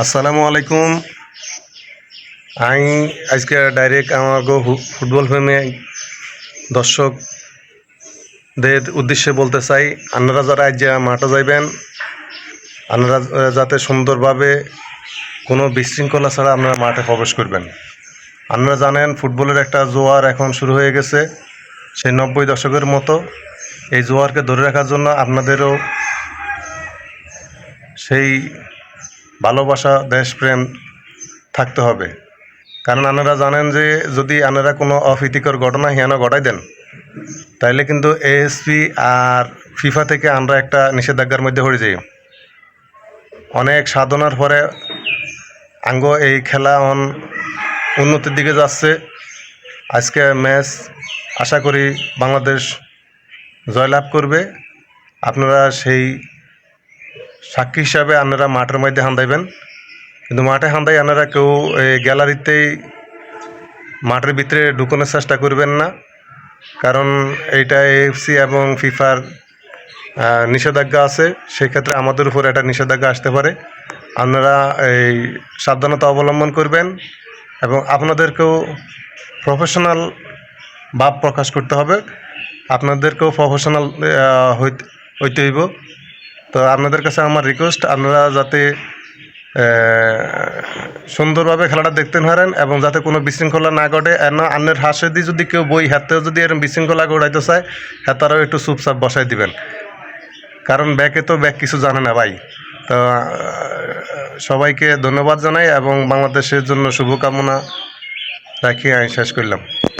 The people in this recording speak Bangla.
আসসালামু আলাইকুম। আমি আজকে ডাইরেক্ট আমার ফুটবল প্রেমে দর্শকদের উদ্দেশ্যে বলতে চাই, আপনারা যারা আজ মাঠে যাইবেন, আপনারা যাতে সুন্দরভাবে কোনো বিশৃঙ্খলা ছাড়া আপনারা মাঠে প্রবেশ করবেন। আপনারা জানেন ফুটবলের একটা জোয়ার এখন শুরু হয়ে গেছে, সেই নব্বই দশকের মতো। এই জোয়ারকে ধরে রাখার জন্য আপনাদেরও সেই ভালোবাসা, দেশপ্রেম থাকতে হবে। কারণ আপনারা জানেন যে, যদি আপনারা কোনো অপ্রীতিকর ঘটনা হিয়ানো ঘটাই দেন, তাইলে কিন্তু এএসপি আর ফিফা থেকে আমরা একটা নিষেধাজ্ঞার মধ্যে পড়ে যাই অনেক সাধনার পরে আঙ্গ এই খেলা অন উন্নতির দিকে যাচ্ছে। আজকে ম্যাচ আশা করি বাংলাদেশ জয়লাভ করবে। আপনারা সেই সাক্ষী হিসাবে আপনারা মাঠের মধ্যে হান্দাইবেন। কিন্তু মাঠে হান্দাই আপনারা কেউ এই গ্যালারিতেই মাঠের ভিতরে ঢুকানোর চেষ্টা করবেন না। কারণ এইটা এএফসি এবং ফিফার নিষেধাজ্ঞা আছে। সেই ক্ষেত্রে আমাদের উপর একটা নিষেধাজ্ঞা আসতে পারে। আপনারা এই সাবধানতা অবলম্বন করবেন এবং আপনাদেরকেও প্রফেশনাল ভাব প্রকাশ করতে হবে। আপনাদেরকেও প্রফেশনাল হইতে হইব। তো আপনাদের কাছে আমার রিকোয়েস্ট আপনারা যাতে সুন্দরভাবে খেলাটা দেখতে পারেন এবং যাতে কোনো বিশৃঙ্খলা না ঘটে। আন্নের হাসে দিয়ে যদি কেউ বই হাতেও যদি এরকম বিশৃঙ্খলা ঘটাইতে চায় হ্যাঁ তারাও একটু চুপচাপ বসাই দিবেন। কারণ ব্যাকে তো ব্যাক কিছু জানে না ভাই। তো সবাইকে ধন্যবাদ জানাই এবং বাংলাদেশের জন্য শুভকামনা রাখি, আমি শেষ করলাম।